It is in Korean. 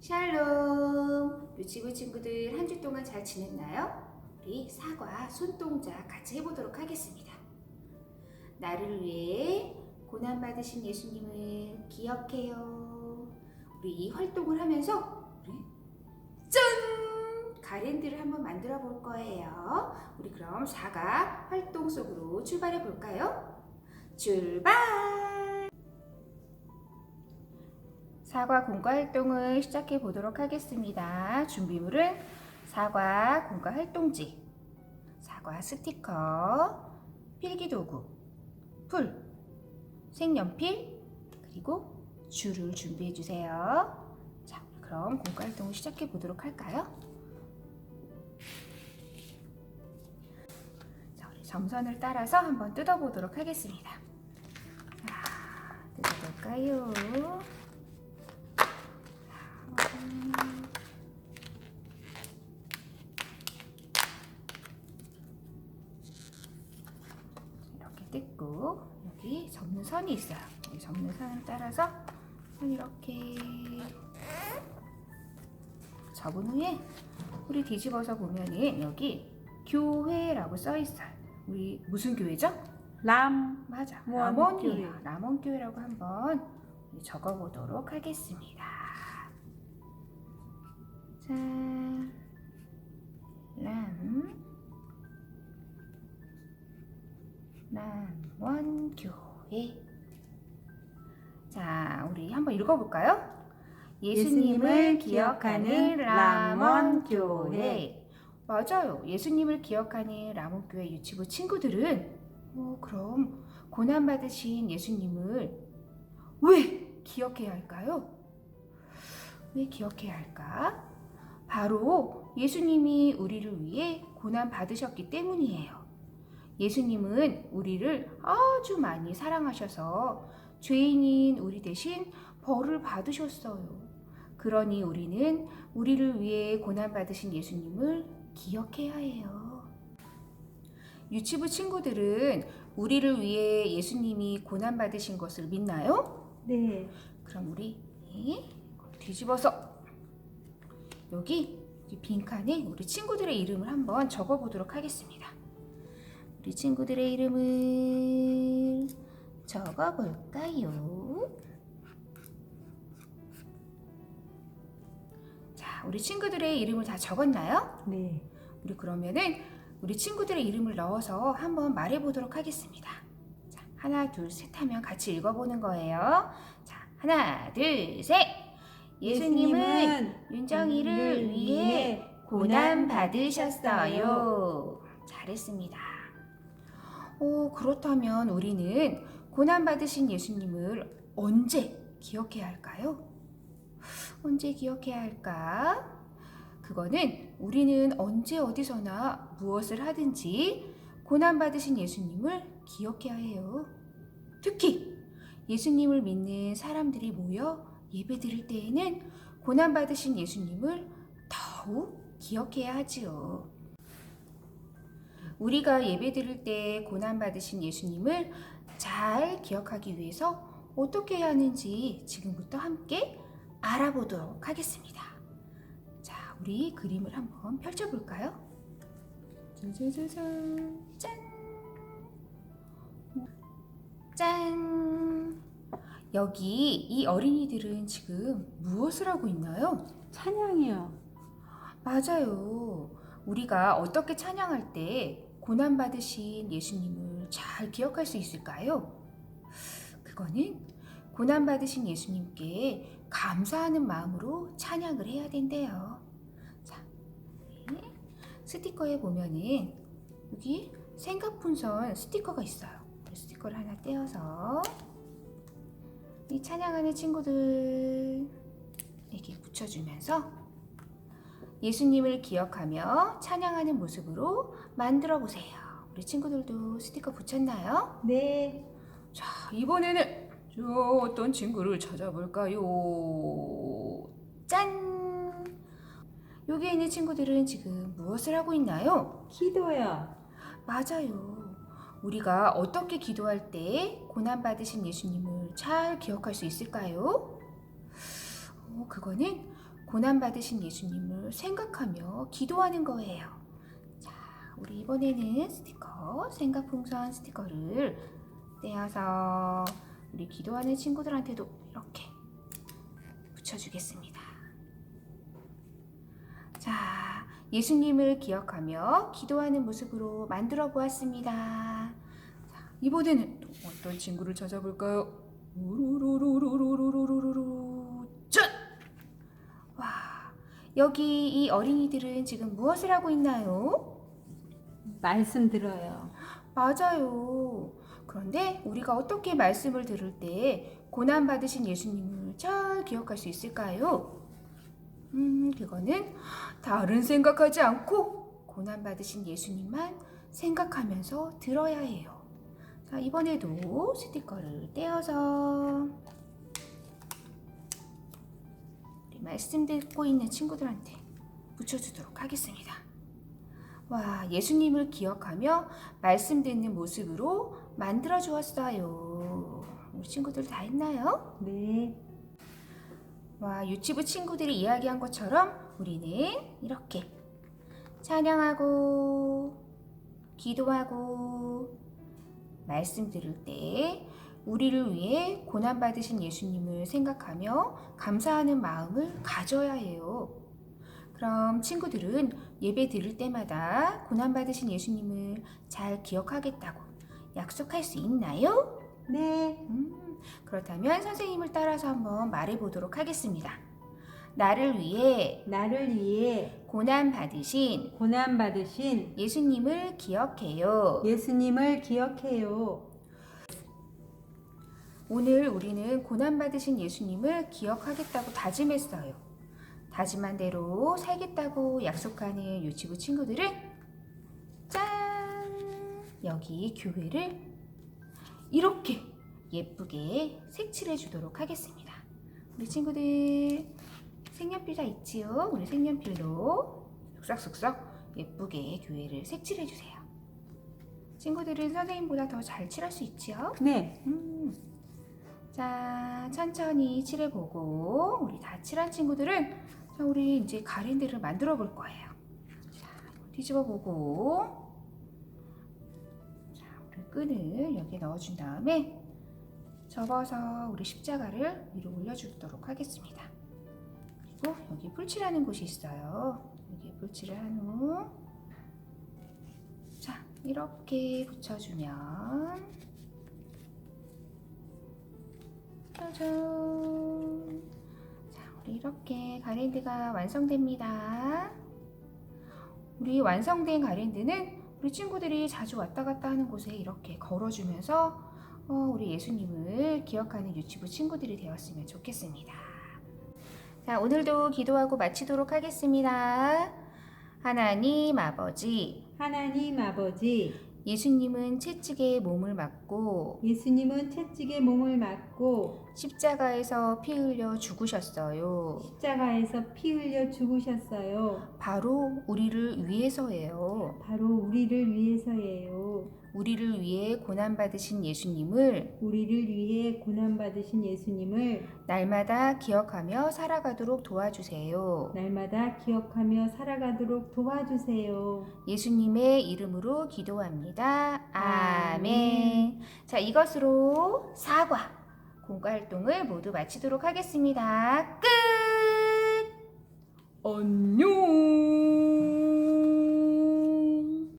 샬롬! 유치부 친구들 한 주 동안 잘 지냈나요? 우리 사과 손동작 같이 해보도록 하겠습니다. 나를 위해 고난받으신 예수님을 기억해요. 우리 이 활동을 하면서 짠! 가랜드를 한번 만들어 볼 거예요. 우리 그럼 사과 활동 속으로 출발해 볼까요? 출발! 사과 공과 활동을 시작해 보도록 하겠습니다. 준비물은 사과 공과 활동지, 사과 스티커, 필기 도구, 풀, 색연필, 그리고 줄을 준비해 주세요. 자, 그럼 공과 활동을 시작해 보도록 할까요? 자, 우리 점선을 따라서 한번 뜯어 보도록 하겠습니다. 자, 뜯어볼까요? 뜯고 여기 접는 선이 있어요. 이 접는 선을 따라서 선 이렇게 접은 후에 우리 뒤집어서 보면은 여기 교회라고 써 있어요. 우리 무슨 교회죠? 람 맞아. 원 라몬이에요. 교회. 라몬 교회라고 한번 적어 보도록 하겠습니다. 자, 람, 람원 교회. 자, 우리 한번 읽어볼까요? 예수님을 기억하는 람원 교회. 맞아요. 예수님을 기억하는 라몬 교회 유치부 친구들은 어, 그럼 고난 받으신 예수님을 왜 기억해야 할까요? 왜 기억해야 할까? 바로 예수님이 우리를 위해 고난 받으셨기 때문이에요. 예수님은 우리를 아주 많이 사랑하셔서 죄인인 우리 대신 벌을 받으셨어요. 그러니 우리는 우리를 위해 고난 받으신 예수님을 기억해야 해요. 유치부 친구들은 우리를 위해 예수님이 고난 받으신 것을 믿나요? 네 그럼 우리 뒤집어서 여기 이 빈칸에 우리 친구들의 이름을 한번 적어보도록 하겠습니다. 우리 친구들의 이름을 적어 볼까요? 자, 우리 친구들의 이름을 다 적었나요? 네. 우리 그러면은 우리 친구들의 이름을 넣어서 한번 말해 보도록 하겠습니다. 자, 하나, 둘, 셋 하면 같이 읽어 보는 거예요. 자, 하나, 둘, 셋. 예수님은 윤정이를 우리를 위해 고난 받으셨어요. 잘했습니다. 오, 그렇다면 우리는 고난 받으신 예수님을 언제 기억해야 할까요? 언제 기억해야 할까? 그거는 우리는 언제 어디서나 무엇을 하든지 고난 받으신 예수님을 기억해야 해요. 특히 예수님을 믿는 사람들이 모여 예배 드릴 때에는 고난 받으신 예수님을 더욱 기억해야 하지요. 우리가 예배 드릴 때 고난 받으신 예수님을 잘 기억하기 위해서 어떻게 해야 하는지 지금부터 함께 알아보도록 하겠습니다. 자, 우리 그림을 한번 펼쳐볼까요? 짜자자잔, 짠! 짠! 여기 이 어린이들은 지금 무엇을 하고 있나요? 찬양이요. 맞아요. 우리가 어떻게 찬양할 때 고난받으신 예수님을 잘 기억할 수 있을까요? 그거는 고난받으신 예수님께 감사하는 마음으로 찬양을 해야 된대요. 자, 네. 스티커에 보면은 여기 생각풍선 스티커가 있어요. 이 스티커를 하나 떼어서 이 찬양하는 친구들에게 붙여주면서 예수님을 기억하며 찬양하는 모습으로 만들어 보세요. 우리 친구들도 스티커 붙였나요? 네. 자, 이번에는 저 어떤 친구를 찾아볼까요? 짠! 여기에 있는 친구들은 지금 무엇을 하고 있나요? 기도요. 맞아요. 우리가 어떻게 기도할 때 고난받으신 예수님을 잘 기억할 수 있을까요? 어, 그거는 고난받으신 예수님을 생각하며 기도하는 거예요. 자, 우리 이번에는 스티커, 생각 풍선 스티커를 떼어서 우리 기도하는 친구들한테도 이렇게 붙여주겠습니다. 자, 예수님을 기억하며 기도하는 모습으로 만들어 보았습니다. 자, 이번에는 또 어떤 친구를 찾아볼까요? 우루루루루루루루루루 짠! 와, 여기 이 어린이들은 지금 무엇을 하고 있나요? 말씀 들어요. 맞아요. 그런데 우리가 어떻게 말씀을 들을 때 고난 받으신 예수님을 잘 기억할 수 있을까요? 음, 그거는 다른 생각하지 않고 고난 받으신 예수님만 생각하면서 들어야 해요. 자, 이번에도 스티커를 떼어서 말씀 듣고 있는 친구들한테 붙여주도록 하겠습니다. 와, 예수님을 기억하며 말씀 듣는 모습으로 만들어 주었어요. 우리 친구들 다 했나요? 네. 와, 유치부 친구들이 이야기한 것처럼 우리는 이렇게 찬양하고 기도하고 말씀 들을 때 우리를 위해 고난 받으신 예수님을 생각하며 감사하는 마음을 가져야 해요. 그럼 친구들은 예배 드릴 때마다 고난 받으신 예수님을 잘 기억하겠다고 약속할 수 있나요? 네. 음, 그렇다면 선생님을 따라서 한번 말해 보도록 하겠습니다. 나를 위해 나를 위해 고난 받으신 고난 받으신 예수님을 기억해요. 예수님을 기억해요. 오늘 우리는 고난 받으신 예수님을 기억하겠다고 다짐했어요. 다짐한 대로 살겠다고 약속하는 유치부 친구들은 짠! 여기 교회를 이렇게 예쁘게 색칠해 주도록 하겠습니다. 우리 친구들 색연필 다 있지요? 우리 색연필로 쑥싹쑥싹 예쁘게 교회를 색칠해 주세요. 친구들은 선생님보다 더 잘 칠할 수 있지요? 네. 음. 자, 천천히 칠해보고 우리 다 칠한 친구들은 자, 우리 이제 가랜드를 만들어 볼 거예요. 자, 뒤집어 보고 자, 우리 끈을 여기에 넣어준 다음에 접어서 우리 십자가를 위로 올려주도록 하겠습니다. 그리고 여기 풀칠하는 곳이 있어요. 여기 풀칠을 한 후, 자 이렇게 붙여주면 짜잔. 자, 우리 이렇게 가랜드가 완성됩니다. 우리 완성된 가랜드는 우리 친구들이 자주 왔다 갔다 하는 곳에 이렇게 걸어주면서 어, 우리 예수님을 기억하는 유치부 친구들이 되었으면 좋겠습니다. 자, 오늘도 기도하고 마치도록 하겠습니다. 하나님 아버지, 하나님 아버지, 예수님은 채찍에 몸을 맞고 예수님은 채찍에 몸을 맞 고 십자가에서 피 흘려 죽으셨어요. 십자가에서 피 흘려 죽으셨어요. 바로 우리를 위해서예요. 바로 우리를 위해서예요. 우리를 위해 고난 받으신 예수님을 우리를 위해 고난 받으신 예수님을 날마다 기억하며 살아가도록 도와주세요. 날마다 기억하며 살아가도록 도와주세요. 예수님의 이름으로 기도합니다. 아멘. 아멘. 자, 이것으로 사과 공과 활동을 모두 마치도록 하겠습니다. 끝! 안녕!